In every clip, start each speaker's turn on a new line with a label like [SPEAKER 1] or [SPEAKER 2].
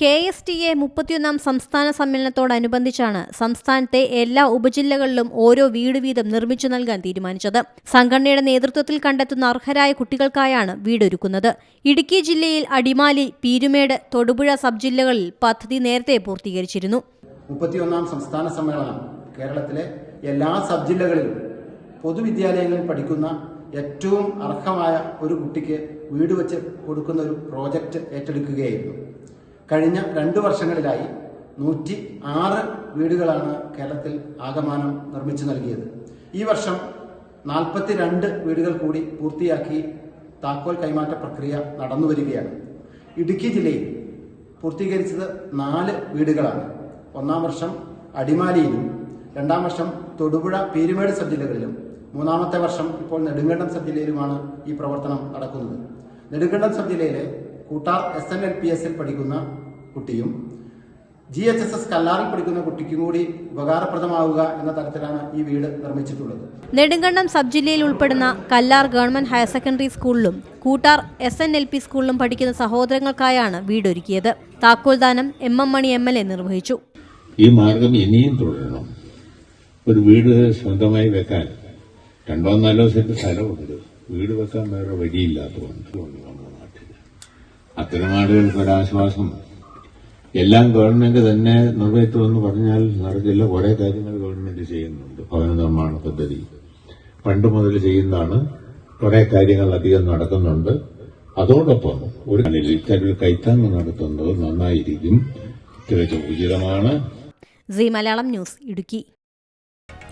[SPEAKER 1] K S T A മുപ്പത്തിയൊന്നാം സംസ്ഥാന സമ്മേളനത്തോടനുബന്ധിച്ചാണ് സംസ്ഥാനത്തെ എല്ലാ ഉപജില്ലകളിലും ഓരോ വീട് വീതം നിർമ്മിച്ചു നൽകാൻ തീരുമാനിച്ചത്. സംഘടനയുടെ നേതൃത്വത്തിൽ കണ്ടെത്തുന്ന അർഹരായ കുട്ടികൾക്കായാണ് വീടൊരുക്കുന്നത്. ഇടുക്കി ജില്ലയിൽ അടിമാലി പീരുമേട് തൊടുപുഴ സബ് ജില്ലകളിൽ പദ്ധതി നേരത്തെ പൂർത്തീകരിച്ചിരുന്നു.
[SPEAKER 2] മുപ്പത്തിയൊന്നാം സംസ്ഥാന സമ്മേളനം കേരളത്തിലെ എല്ലാ സബ് ജില്ലകളിലും പൊതുവിദ്യാലയങ്ങളിൽ പഠിക്കുന്ന ഏറ്റവും അർഹമായ ഒരു കുട്ടിക്ക് വീട് വെച്ച് കൊടുക്കുന്ന ഒരു പ്രോജക്റ്റ് ഏറ്റെടുക്കുകയായിരുന്നു. കഴിഞ്ഞ രണ്ടു വർഷങ്ങളിലായി നൂറ്റി ആറ് വീടുകളാണ് കേരളത്തിൽ ആകമാനം നിർമ്മിച്ചു നൽകിയത്. ഈ വർഷം നാൽപ്പത്തിരണ്ട് വീടുകൾ കൂടി പൂർത്തിയാക്കി താക്കോൽ കൈമാറ്റ പ്രക്രിയ നടന്നു വരികയാണ്. ഇടുക്കി ജില്ലയിൽ പൂർത്തീകരിച്ചത് നാല് വീടുകളാണ്. ഒന്നാം വർഷം അടിമാലിയിലും രണ്ടാം വർഷം തൊടുപുഴ പീരുമേട് സബ് ജില്ലകളിലും മൂന്നാമത്തെ വർഷം ഇപ്പോൾ നെടുങ്കണ്ടം സബ് ജില്ലയിലുമാണ് ഈ പ്രവർത്തനം നടക്കുന്നത്. നെടുങ്കണ്ടം സബ് ജില്ലയിലെ Koottar S N L P എസിൽ പഠിക്കുന്ന കുട്ടിയും ജി എച്ച് എസ് എസ് കല്ലാറിൽ പഠിക്കുന്ന കുട്ടിക്കും കൂടി ഉപകാരപ്രദമാവുക എന്ന തരത്തിലാണ് ഈ വീട് നിർമ്മിച്ചിട്ടുള്ളത്.
[SPEAKER 1] നെടുങ്കണ്ടം സബ് ജില്ലയിൽ ഉൾപ്പെടുന്ന കല്ലാർ ഗവൺമെന്റ് ഹയർ സെക്കൻഡറി സ്കൂളിലും Koottar S N L P സ്കൂളിലും പഠിക്കുന്ന സഹോദരങ്ങൾക്കായാണ് വീടൊരുക്കിയത്. താക്കോൽദാനം M M Mani M L A നിർവഹിച്ചു.
[SPEAKER 3] ഈ മാർഗം ഇനിയും തുടരണം. ഒരു വീട് സ്വന്തമായി വെക്കാൻ രണ്ടോ നാലോ സെന്റ് സ്ഥലമുണ്ട്. വീട് വെക്കാൻ വേറെ വഴിയില്ലാത്തതുകൊണ്ട് അത്തരം ആളുകൾക്ക് ഒരാശ്വാസം എല്ലാം ഗവൺമെന്റ് തന്നെ നിർവഹിക്കുമെന്ന് പറഞ്ഞാൽ നടക്കില്ല. കുറെ കാര്യങ്ങൾ ഗവൺമെന്റ് ചെയ്യുന്നുണ്ട്. ഭവന നിർമ്മാണ പദ്ധതി. പണ്ട് മുതൽ ചെയ്യുന്നതാണ്. കുറെ കാര്യങ്ങൾ അധികം നടക്കുന്നുണ്ട്. അതോടൊപ്പം ഒരു ഇത്തരത്തിൽ കൈത്താങ് നടത്തുന്നത് നന്നായിരിക്കും. തികച്ചും ഉചിതമാണ്.
[SPEAKER 1] C Malayalam news Idukki.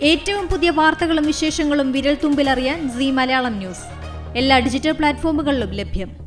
[SPEAKER 1] ഏറ്റവും പുതിയ വാർത്തകളും വിശേഷങ്ങളും വിരൽ തുമ്പിലറിയാൻ സി മലയാളം ന്യൂസ്. എല്ലാ ഡിജിറ്റൽ പ്ലാറ്റ്ഫോമുകളിലും ലഭ്യം.